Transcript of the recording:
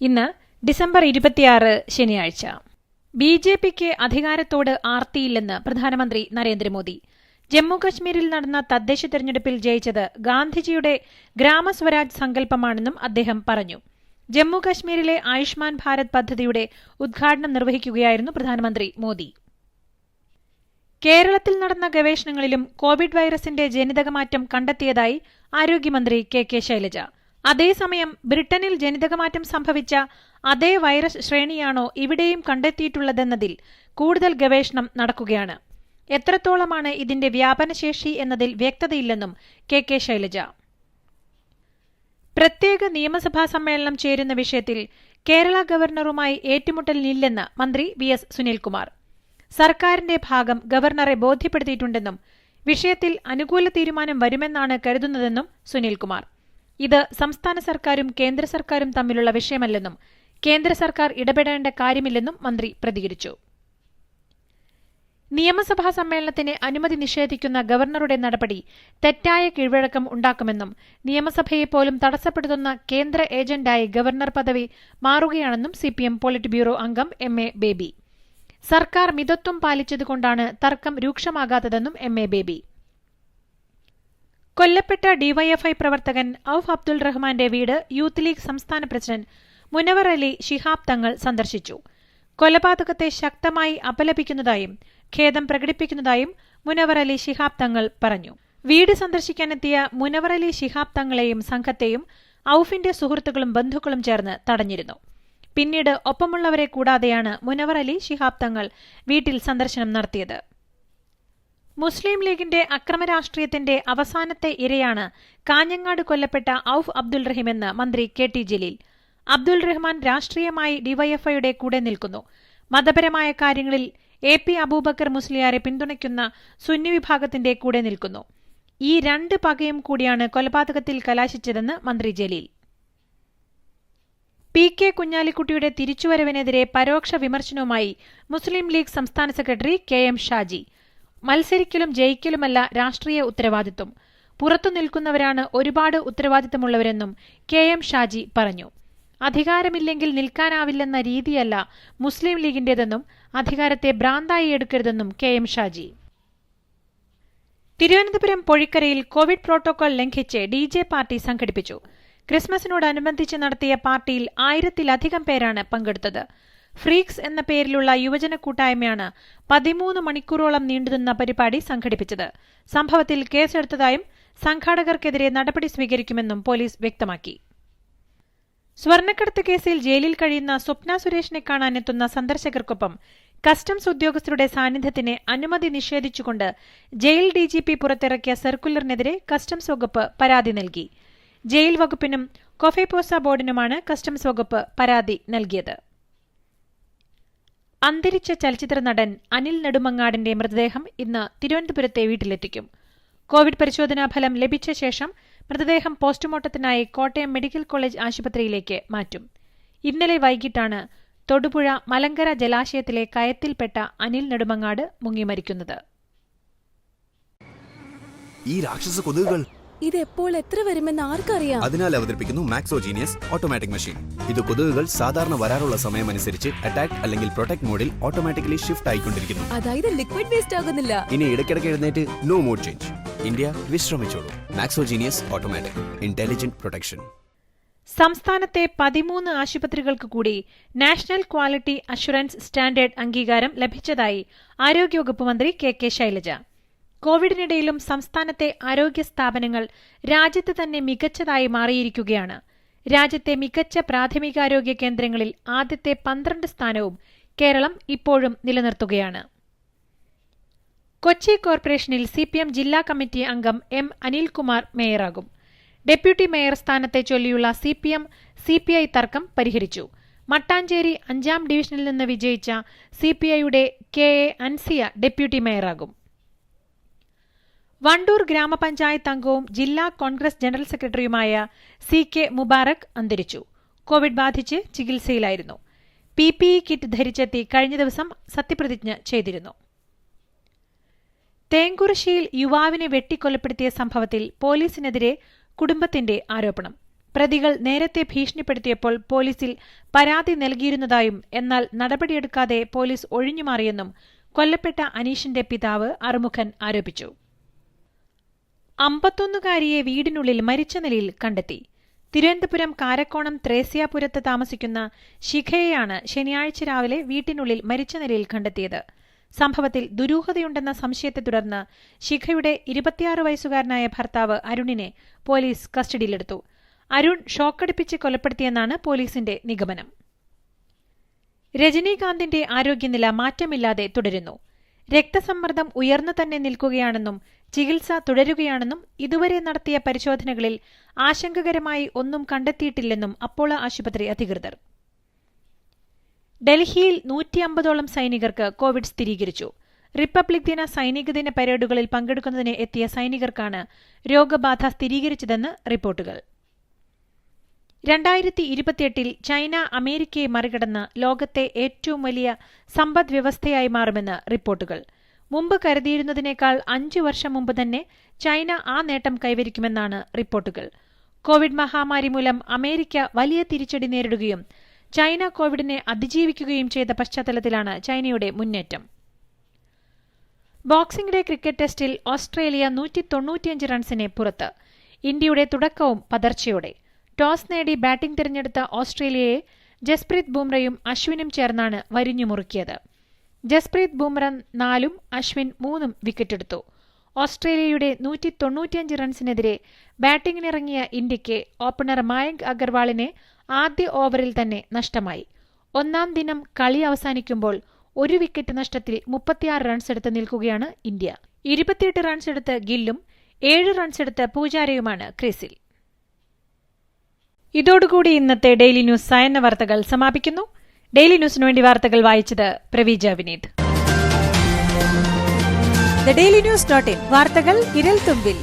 ഇന്ന് ഡിസംബർ ഇരുപത്തിയാറ് ശനിയാഴ്ച. ബി ജെ പിക്ക് അധികാരത്തോട് ആർത്തിയില്ലെന്ന് പ്രധാനമന്ത്രി നരേന്ദ്രമോദി. ജമ്മു കശ്മീരിൽ നടന്ന തദ്ദേശ തെരഞ്ഞെടുപ്പിൽ ജയിച്ചത് ഗാന്ധിജിയുടെ ഗ്രാമസ്വരാജ് സങ്കല്പമാണെന്നും അദ്ദേഹം പറഞ്ഞു. ജമ്മു കശ്മീരിലെ ആയുഷ്മാൻ ഭാരത് പദ്ധതിയുടെ ഉദ്ഘാടനം നിർവഹിക്കുകയായിരുന്നു പ്രധാനമന്ത്രി മോദി. കേരളത്തിൽ നടന്ന ഗവേഷണങ്ങളിലും കോവിഡ് വൈറസിന്റെ ജനിതകമാറ്റം കണ്ടെത്തിയതായി ആരോഗ്യമന്ത്രി കെ കെ ശൈലജ. അതേസമയം ബ്രിട്ടനിൽ ജനിതകമാറ്റം സംഭവിച്ച അതേ വൈറസ് ശ്രേണിയാണോ ഇവിടെയും കണ്ടെത്തിയിട്ടുള്ളതെന്നതിൽ കൂടുതൽ ഗവേഷണം നടക്കുകയാണ്. എത്രത്തോളമാണ് ഇതിന്റെ വ്യാപനശേഷി എന്നതിൽ വ്യക്തതയില്ലെന്നും കെ കെ ശൈലജ. പ്രത്യേക നിയമസഭാ സമ്മേളനം ചേരുന്ന വിഷയത്തിൽ കേരള ഗവർണറുമായി ഏറ്റുമുട്ടലിനില്ലെന്ന് മന്ത്രി വി എസ് സുനിൽകുമാർ. സർക്കാരിന്റെ ഭാഗം ഗവർണറെ ബോധ്യപ്പെടുത്തിയിട്ടുണ്ടെന്നും വിഷയത്തിൽ അനുകൂല തീരുമാനം വരുമെന്നാണ് കരുതുന്നതെന്നും സുനിൽകുമാർ. ഇത് സംസ്ഥാന സർക്കാരും കേന്ദ്ര സർക്കാരും തമ്മിലുള്ള വിഷയമല്ലെന്നും കേന്ദ്ര സർക്കാർ ഇടപെടേണ്ട കാര്യമില്ലെന്നും മന്ത്രി പ്രതികരിച്ചു. നിയമസഭാ സമ്മേളനത്തിന് അനുമതി നിഷേധിക്കുന്ന ഗവർണറുടെ നടപടി തെറ്റായ കീഴ്വഴക്കം ഉണ്ടാക്കുമെന്നും നിയമസഭയെ പോലും തടസ്സപ്പെടുത്തുന്ന കേന്ദ്ര ഏജന്റായി ഗവർണർ പദവി മാറുകയാണെന്നും സിപിഎം പോളിറ്റ് ബ്യൂറോ അംഗം എം എ ബേബി. സർക്കാർ മിതത്വം പാലിച്ചതുകൊണ്ടാണ് തർക്കം രൂക്ഷമാകാത്തതെന്നും എം എ ബേബി. കൊല്ലപ്പെട്ട ഡിവൈഎഫ്ഐ പ്രവർത്തകൻ ഔഫ് അബ്ദുൾ റഹ്മാന്റെ വീട് യൂത്ത് ലീഗ് സംസ്ഥാന പ്രസിഡന്റ് മുനവർ അലി ഷിഹാബ് തങ്ങൾ സന്ദർശിച്ചു. കൊലപാതകത്തെ ശക്തമായി അപലപിക്കുന്നതായും ഖേദം പ്രകടിപ്പിക്കുന്നതായും മുനവർ അലി ഷിഹാബ് തങ്ങൾ പറഞ്ഞു. വീട് സന്ദർശിക്കാനെത്തിയ മുനവർ അലി ഷിഹാബ് തങ്ങളെയും സംഘത്തെയും ഔഫിന്റെ സുഹൃത്തുക്കളും ബന്ധുക്കളും ചേർന്ന് തടഞ്ഞിരുന്നു. പിന്നീട് ഒപ്പമുള്ളവരെ കൂടാതെയാണ് മുനവർ അലി ഷിഹാബ് തങ്ങൾ വീട്ടിൽ സന്ദർശനം നടത്തിയത്. മുസ്ലിം ലീഗിന്റെ അക്രമരാഷ്ട്രീയത്തിന്റെ അവസാനത്തെ ഇരയാണ് കാഞ്ഞങ്ങാട് കൊല്ലപ്പെട്ട ഔഫ് അബ്ദുൾ റഹീമെന്ന് മന്ത്രി കെ ടി ജലീൽ. അബ്ദുൾ റഹ്മാൻ രാഷ്ട്രീയമായി ഡിവൈഎഫ്ഐയുടെ കൂടെ നിൽക്കുന്നു. മതപരമായ കാര്യങ്ങളിൽ എ പി അബൂബക്കർ മുസ്ലിയാരെ പിന്തുണയ്ക്കുന്ന സുന്നി വിഭാഗത്തിന്റെ കൂടെ നിൽക്കുന്നു. ഈ രണ്ട് പകയും കൂടിയാണ് കൊലപാതകത്തിൽ കലാശിച്ചതെന്ന് മന്ത്രി ജലീൽ. പി കെ കുഞ്ഞാലിക്കുട്ടിയുടെ തിരിച്ചുവരവിനെതിരെ പരോക്ഷ വിമർശനവുമായി മുസ്ലിം ലീഗ് സംസ്ഥാന സെക്രട്ടറി കെ എം ഷാജി. മത്സരിക്കലും ജയിക്കലുമല്ല രാഷ്ട്രീയ ഉത്തരവാദിത്വം. പുറത്തു നിൽക്കുന്നവരാണ് ഒരുപാട് ഉത്തരവാദിത്തമുള്ളവരെന്നും കെ എം ഷാജി പറഞ്ഞു. അധികാരമില്ലെങ്കിൽ നിൽക്കാനാവില്ലെന്ന രീതിയല്ല മുസ്ലിം ലീഗിന്റേതെന്നും അധികാരത്തെ ഭ്രാന്തായി എടുക്കരുതെന്നും കെ എം ഷാജി. തിരുവനന്തപുരം പൊഴിക്കരയിൽ കോവിഡ് പ്രോട്ടോകോൾ ലംഘിച്ച് ഡി ജെ പാർട്ടി സംഘടിപ്പിച്ചു. ക്രിസ്മസിനോടനുബന്ധിച്ച് നടത്തിയ പാർട്ടിയിൽ ആയിരത്തിലധികം പേരാണ് പങ്കെടുത്തത്. ഫ്രീക്സ് എന്ന പേരിലുള്ള യുവജന കൂട്ടായ്മയാണ് പതിമൂന്ന് മണിക്കൂറോളം നീണ്ടുനിന്ന പരിപാടി സംഘടിപ്പിച്ചത്. സംഭവത്തിൽ കേസെടുത്തതായും സംഘാടകർക്കെതിരെ നടപടി സ്വീകരിക്കുമെന്നും പോലീസ് വ്യക്തമാക്കി. സ്വർണക്കടത്ത് കേസിൽ ജയിലിൽ കഴിയുന്ന സ്വപ്ന സുരേഷിനെ കാണാനെത്തുന്ന സന്ദർശകർക്കൊപ്പം കസ്റ്റംസ് ഉദ്യോഗസ്ഥരുടെ സാന്നിധ്യത്തിന് അനുമതി നിഷേധിച്ചുകൊണ്ട് ജയിൽ ഡിജിപി പുറത്തിറക്കിയ സർക്കുലറിനെതിരെ കസ്റ്റംസ് വകുപ്പ് പരാതി നൽകി. ജയിൽ വകുപ്പിനും കൊഫെപോസ ബോർഡിനുമാണ് കസ്റ്റംസ് വകുപ്പ് പരാതി നൽകിയത്. അന്തരിച്ച ചലച്ചിത്ര നടൻ അനിൽ നെടുമങ്ങാടിന്റെ മൃതദേഹം ഇന്ന് തിരുവനന്തപുരത്തെ വീട്ടിലെത്തിക്കും. കോവിഡ് പരിശോധനാ ഫലം ലഭിച്ച ശേഷം മൃതദേഹം പോസ്റ്റ്മോർട്ടത്തിനായി കോട്ടയം മെഡിക്കൽ കോളേജ് ആശുപത്രിയിലേക്ക് മാറ്റും. ഇന്നലെ വൈകിട്ടാണ് തൊടുപുഴ മലങ്കര ജലാശയത്തിലെ കയത്തിൽപ്പെട്ട അനിൽ നെടുമങ്ങാട് മുങ്ങിമരിക്കുന്നത്. ഈ രാക്ഷസ കൊതുകുകൾ ഇത് എപ്പോൾ എത്ര വരുമെന്ന് ആർക്കറിയാം? അതിനാൽ അവതരിപ്പിക്കുന്നു മാക്സോജീനിയസ് ഓട്ടോമാറ്റിക് മെഷീൻ ഇത് കൊതുകുകൾ സാധാരണ വരാറുള്ള സമയമനുസരിച്ച് അറ്റാക്ക് അല്ലെങ്കിൽ പ്രൊട്ടക്ട് മോഡിൽ ഓട്ടോമാറ്റിക്കലി ഷിഫ്റ്റ് ആയിക്കൊണ്ടിരിക്കുന്നു. അതായത് ലിക്വിഡ് വേസ്റ്റ് ആകുന്നില്ല. ഇനി ഇടയ്ക്കിടയ്ക്ക് എഴുന്നേറ്റ് no mode change India വിശ്രമിച്ചോളൂ. Maxo Genius automatic intelligent protection സംസ്ഥാനത്തെ പതിമൂന്ന് ആശുപത്രികൾക്ക് കൂടി നാഷണൽ ക്വാളിറ്റി അഷുറൻസ് സ്റ്റാൻഡേർഡ് അംഗീകാരം ലഭിച്ചതായി ആരോഗ്യവകുപ്പ് മന്ത്രി കെ കെ ശൈലജ. കോവിഡിനിടയിലും സംസ്ഥാനത്തെ ആരോഗ്യ സ്ഥാപനങ്ങൾ രാജ്യത്ത് തന്നെ മികച്ചതായി മാറിയിരിക്കുകയാണ്. രാജ്യത്തെ മികച്ച പ്രാഥമികാരോഗ്യ കേന്ദ്രങ്ങളിൽ ആദ്യത്തെ പന്ത്രണ്ട് സ്ഥാനവും കേരളം ഇപ്പോഴും നിലനിർത്തുകയാണ്. കൊച്ചി കോർപ്പറേഷനിൽ സി പി എം ജില്ലാ കമ്മിറ്റി അംഗം എം അനിൽകുമാർ മേയറാകും. ഡെപ്യൂട്ടി മേയർ സ്ഥാനത്തെ ചൊല്ലിയുള്ള C P M C P I തർക്കം പരിഹരിച്ചു. മട്ടാഞ്ചേരി അഞ്ചാം ഡിവിഷനിൽ നിന്ന് വിജയിച്ച സി പി ഐയുടെ കെ എ അൻസിയ ഡെപ്യൂട്ടി മേയറാകും. വണ്ടൂർ ഗ്രാമപഞ്ചായത്ത് അംഗവും ജില്ലാ കോൺഗ്രസ് ജനറൽ സെക്രട്ടറിയുമായ സി കെ മുബാറക് അന്തരിച്ചു. കോവിഡ് ബാധിച്ച് ചികിത്സയിലായിരുന്നു. പി പി ഇ കിറ്റ് ധരിച്ചെത്തി കഴിഞ്ഞ ദിവസം സത്യപ്രതിജ്ഞ ചെയ്തിരുന്നു. തേങ്കുറിശ്ശിയിൽ യുവാവിനെ വെട്ടിക്കൊലപ്പെടുത്തിയ സംഭവത്തിൽ പോലീസിനെതിരെ കുടുംബത്തിന്റെ ആരോപണം. പ്രതികൾ നേരത്തെ ഭീഷണിപ്പെടുത്തിയപ്പോൾ പോലീസിൽ പരാതി നൽകിയിരുന്നതായും എന്നാൽ നടപടിയെടുക്കാതെ പോലീസ് ഒഴിഞ്ഞുമാറിയെന്നും കൊല്ലപ്പെട്ട അനീഷിന്റെ പിതാവ് അറുമുഖൻ ആരോപിച്ചു. അമ്പത്തൊന്നുകാരിയെ വീടിനുള്ളിൽ മരിച്ച നിലയിൽ കണ്ടെത്തി. തിരുവനന്തപുരം കാരക്കോണം ത്രേസ്യാപുരത്ത് താമസിക്കുന്ന ശിഖയെയാണ് ശനിയാഴ്ച രാവിലെ വീട്ടിനുള്ളിൽ മരിച്ച നിലയിൽ കണ്ടെത്തിയത്. സംഭവത്തിൽ ദുരൂഹതയുണ്ടെന്ന സംശയത്തെ തുടർന്ന് ശിഖയുടെ ഇരുപത്തിയാറ് വയസ്സുകാരനായ ഭർത്താവ് അരുണിനെ പോലീസ് കസ്റ്റഡിയിലെടുത്തു. അരുൺ ഷോക്കടിപ്പിച്ച് കൊലപ്പെടുത്തിയെന്നാണ് പോലീസിന്റെ നിഗമനം. രജനീകാന്തിന്റെ ആരോഗ്യനില മാറ്റമില്ലാതെ തുടരുന്നു. രക്തസമ്മർദ്ദം ഉയർന്നു തന്നെ നിൽക്കുകയാണെന്നും ചികിത്സ തുടരുകയാണെന്നും ഇതുവരെ നടത്തിയ പരിശോധനകളിൽ ആശങ്കകരമായി ഒന്നും കണ്ടെത്തിയിട്ടില്ലെന്നും അപ്പോളോ ആശുപത്രി അധികൃതർ. ഡൽഹിയിൽ നൂറ്റി അമ്പതോളം സൈനികർക്ക് കോവിഡ് സ്ഥിരീകരിച്ചു. റിപ്പബ്ലിക് ദിന സൈനിക ദിന പരേഡുകളിൽ പങ്കെടുക്കുന്നതിന് എത്തിയ സൈനികർക്കാണ് രോഗബാധ സ്ഥിരീകരിച്ചതെന്ന് റിപ്പോർട്ടുകൾ. രണ്ടായിരത്തി ഇരുപത്തിയെട്ടിൽ ചൈന അമേരിക്കയെ മറികടന്ന് ലോകത്തെ ഏറ്റവും വലിയ സമ്പദ്വ്യവസ്ഥയായി മാറുമെന്ന് റിപ്പോർട്ടുകൾ. മുമ്പ് കരുതിയിരുന്നതിനേക്കാൾ അഞ്ചു വർഷം മുമ്പ് തന്നെ ചൈന ആ നേട്ടം കൈവരിക്കുമെന്നാണ് റിപ്പോർട്ടുകൾ. കോവിഡ് മഹാമാരി മൂലം അമേരിക്ക വലിയ തിരിച്ചടി നേരിടുകയും ചൈന കോവിഡിനെ അതിജീവിക്കുകയും ചെയ്ത പശ്ചാത്തലത്തിലാണ് ചൈനയുടെ മുന്നേറ്റം. ബോക്സിംഗ് ഡേ ക്രിക്കറ്റ് ടെസ്റ്റിൽ ഓസ്ട്രേലിയ നൂറ്റി തൊണ്ണൂറ്റിയഞ്ച് റൺസിനെ പുറത്ത്. ഇന്ത്യയുടെ തുടക്കവും പതർച്ചയോടെ. ടോസ് നേടി ബാറ്റിംഗ് തിരഞ്ഞെടുത്ത ഓസ്ട്രേലിയയെ ജസ്പ്രീത് ബുംറയും അശ്വിനും ചേർന്നാണ് വരിഞ്ഞുമുറുക്കിയത്. ജസ്പ്രീത് ബുംറ നാലും അശ്വിൻ മൂന്നും വിക്കറ്റെടുത്തു. ഓസ്ട്രേലിയയുടെ നൂറ്റി തൊണ്ണൂറ്റിയഞ്ച് റൺസിനെതിരെ ബാറ്റിംഗിനിറങ്ങിയ ഇന്ത്യയ്ക്ക് ഓപ്പണർ മായങ്ക് അഗർവാളിനെ ആദ്യ ഓവറിൽ തന്നെ നഷ്ടമായി. ഒന്നാം ദിനം കളി അവസാനിക്കുമ്പോൾ ഒരു വിക്കറ്റ് നഷ്ടത്തിൽ മുപ്പത്തിയാറ് റൺസെടുത്ത് നിൽക്കുകയാണ് ഇന്ത്യ. ഇരുപത്തിയെട്ട് റൺസെടുത്ത് ഗില്ലും ഏഴ് റൺസെടുത്ത് പൂജാരയുമാണ് ക്രീസിൽ. ഇതോടുകൂടി ഇന്നത്തെ ഡെയിലി ന്യൂസ് സയന്ന വാർത്തകൾ സമാപിക്കുന്നു. ഡെയിലി ന്യൂസിന് വേണ്ടി വാർത്തകൾ വായിച്ചത് Praveeja Vineeth. Daily news dot in. വാർത്തകൾ ഇരൽ തുമ്പിൽ.